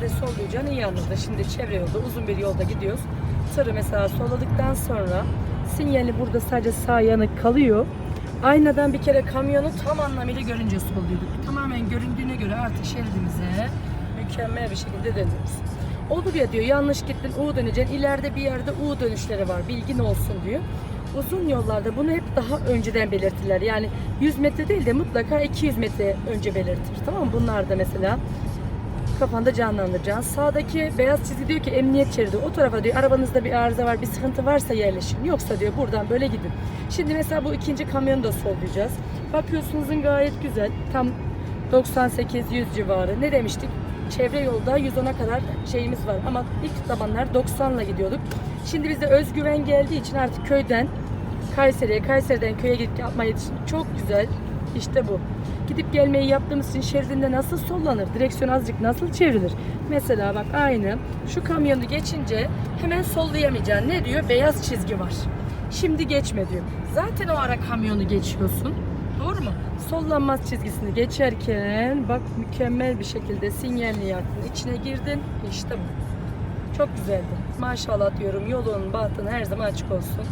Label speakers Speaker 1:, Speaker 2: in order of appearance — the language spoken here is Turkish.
Speaker 1: nerede sollayacağını iyi anladı. Şimdi çevre yolda uzun bir yolda gidiyoruz. Tırı mesela solladıktan sonra sinyali burada sadece sağ yanık kalıyor. Aynadan bir kere kamyonu tam anlamıyla görünce solluyorduk. Tamamen göründüğüne göre artık şeridimize mükemmel bir şekilde dönüyoruz. Olur ya diyor yanlış gittin U döneceksin. İleride bir yerde U dönüşleri var bilgin olsun diyor. Uzun yollarda bunu hep daha önceden belirtirler. Yani 100 metre değil de mutlaka 200 metre önce belirtir. Tamam mı? Bunlar da mesela kafanda canlandıracaksın. Sağdaki beyaz çizgi diyor ki emniyet şeridi. O tarafa diyor arabanızda bir arıza var, bir sıkıntı varsa yerleşin. Yoksa diyor buradan böyle gidin. Şimdi mesela bu ikinci kamyonu da sollayacağız. Bakıyorsunuzun gayet güzel. Tam 98-100 civarı. Ne demiştik? Çevre yolda 110'a kadar şeyimiz var. Ama ilk zamanlar 90'la gidiyorduk. Şimdi bizde özgüven geldiği için artık köyden Kayseri'ye, Kayseri'den köye gidip yapmayı çok güzel. İşte bu. Gidip gelmeyi yaptığımız için şeridinde nasıl sollanır? Direksiyon azıcık nasıl çevrilir? Mesela bak aynı şu kamyonu geçince hemen sollayamayacaksın. Ne diyor? Beyaz çizgi var. Şimdi geçme diyor. Zaten o ara kamyonu geçiyorsun. Doğru mu? Sollanmaz çizgisini geçerken bak mükemmel bir şekilde sinyalini yaktın. içine girdin. İşte bu. Çok güzeldi. Maşallah diyorum. Yolun, bahtın her zaman açık olsun.